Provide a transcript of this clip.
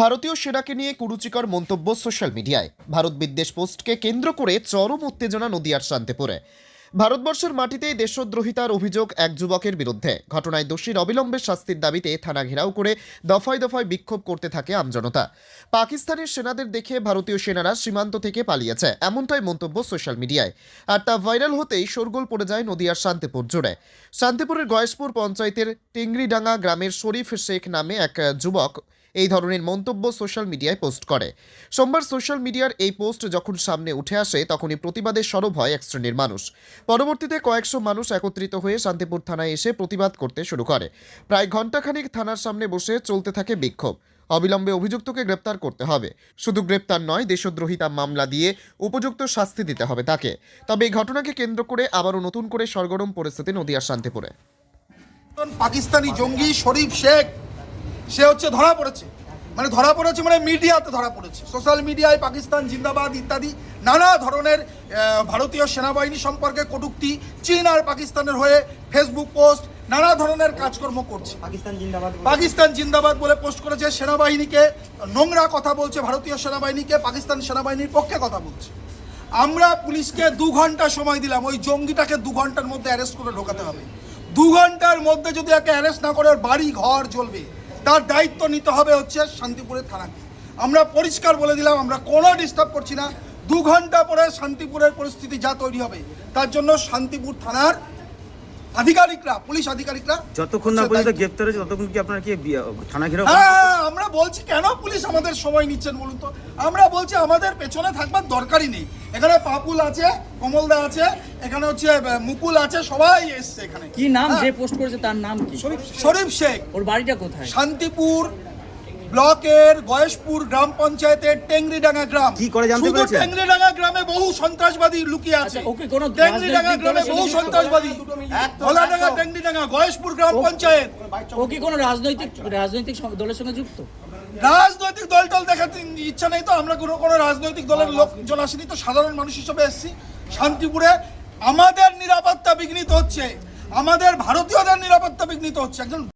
ভারতীয় সেনাকে নিয়ে কুরুচিকর মন্তব্য সোশ্যাল মিডিয়ায়। ভারত বিদ্বেষ পোস্টকে কেন্দ্র করে চরম উত্তেজনা নদিয়ার শান্তিপুরে। ভারতবর্ষের মাটিতে দেশদ্রোহিতার অভিযোগ এক যুবকের বিরুদ্ধে। ঘটনায় দোষীর অবিলম্বে শাস্তির দাবিতে থানা ঘেরাও করে দফায় দফায় বিক্ষোভ করতে থাকে আমজনতা পাকিস্তানের সেনাদের দেখে ভারতীয় সেনারা সীমান্ত থেকে পালিয়েছে, এমনটাই মন্তব্য সোশ্যাল মিডিয়ায়। আর তা ভাইরাল হতেই শোরগোল পড়ে যায় নদিয়ার শান্তিপুর জুড়ে। শান্তিপুরের গয়েশপুর পঞ্চায়েতের টিংরিডাঙ্গা গ্রামের শরীফ শেখ নামে এক যুবক এই ধরনের মন্তব্য সোশ্যাল মিডিয়ায় পোস্ট করে। সোমবার সোশ্যাল মিডিয়ার এই পোস্ট যখন সামনে উঠে আসে, তখনই প্রতিবাদে সরব হয় এক শ্রেণির মানুষ। পরবর্তীতে কয়েকশো মানুষ একত্রিত হয়ে শান্তিপুর থানায় এসে প্রতিবাদ করতে শুরু করে। প্রায় ঘণ্টাখানিক থানার সামনে বসে চলতে থাকে বিক্ষোভ। অবিলম্বে অভিযুক্তকে গ্রেপ্তার করতে হবে। শুধু গ্রেপ্তার নয়, দেশদ্রোহিতা মামলা দিয়ে উপযুক্ত শাস্তি দিতে হবে তাকে। তবে এই ঘটনাকে কেন্দ্র করে আবারও নতুন করে সরগরম পরিস্থিতি নদিয়ার শান্তিপুরে। পাকিস্তানি জঙ্গি শরীফ শেখ সে হচ্ছে ধরা পড়েছে। মানে ধরা পড়েছে মানে মিডিয়াতে ধরা পড়েছে। সোশ্যাল মিডিয়ায় পাকিস্তান জিন্দাবাদ ইত্যাদি নানা ধরনের ভারতীয় সেনাবাহিনী সম্পর্কে কটূক্তি চীন আর পাকিস্তানের হয়ে ফেসবুক পোস্ট নানা ধরনের কাজকর্ম করছে। পাকিস্তান জিন্দাবাদ। পাকিস্তান জিন্দাবাদ বলে পোস্ট করেছে সেনাবাহিনীকে নোংরা কথা বলছে ভারতীয় সেনাবাহিনীকে পাকিস্তান সেনাবাহিনীর পক্ষে কথা বলছে। আমরা পুলিশকে দু ঘণ্টা সময় দিলাম ওই জঙ্গিটাকে দু ঘণ্টার মধ্যে অ্যারেস্ট করে ঢোকাতে হবে। দু ঘণ্টার মধ্যে যদি একে অ্যারেস্ট না করে ওর বাড়ি ঘর জ্বলবে। তার দায়িত্ব নিতে হবে হচ্ছে শান্তিপুরের থানাকে। আমরা পরিষ্কার বলে দিলাম, আমরা কোনো ডিস্টার্ব করছি না। দু ঘণ্টা পরে শান্তিপুরের পরিস্থিতি যা তৈরি হবে, তার জন্য শান্তিপুর থানার আধিকারিকরা পুলিশ আধিকারিকরা। যতক্ষণ না পর্যন্ত গ্রেফতার হয়েছে ততক্ষণ কি আপনারা কি থানা ঘেরাও হ্যাঁ আমরা বলছি কেন পুলিশ আমাদের সময় নিচ্ছেন বলুন তো? আমরা বলছি আমাদের পেছনে থাকবার দরকারই নেই। এখানে পাপুল আছে কমলদা আছে এখানে হচ্ছে মুকুল আছে সবাই এসছে এখানে। কি নাম? হ্যাঁ, যে পোস্ট করেছে তার নাম কি? শরীফ শেখ। ওর বাড়িটা কোথায়? শান্তিপুর ব্লকের গয়েশপুর গ্রাম পঞ্চায়েতের টেংরিডাঙ্গা গ্রাম। কি করে জানতে পেরেছেন? টেংরিডাঙ্গা গ্রামে বহু সন্ত্রাসবাদী লুকিয়ে আছে। আচ্ছা, ওকে কোনো টেংরিডাঙ্গা রাজনৈতিক গ্রামে বহু? সন্ত্রাসবাদী। ভোলাডাঙ্গা টেংরিডাঙ্গা গয়েশপুর গ্রাম পঞ্চায়েত। ও কি কোনো রাজনৈতিক রাজনৈতিক দলের সঙ্গে যুক্ত? রাজনৈতিক দল টল দেখাতে ইচ্ছা নেই তো। আমরা কোনো কোনো রাজনৈতিক দলের লোকজন আসেনি তো। সাধারণ মানুষ হিসেবে এসেছি শান্তিপুরে। আমাদের নিরাপত্তা বিঘ্নিত হচ্ছে। আমাদের ভারতীয়দের নিরাপত্তা বিঘ্নিত হচ্ছে। একজন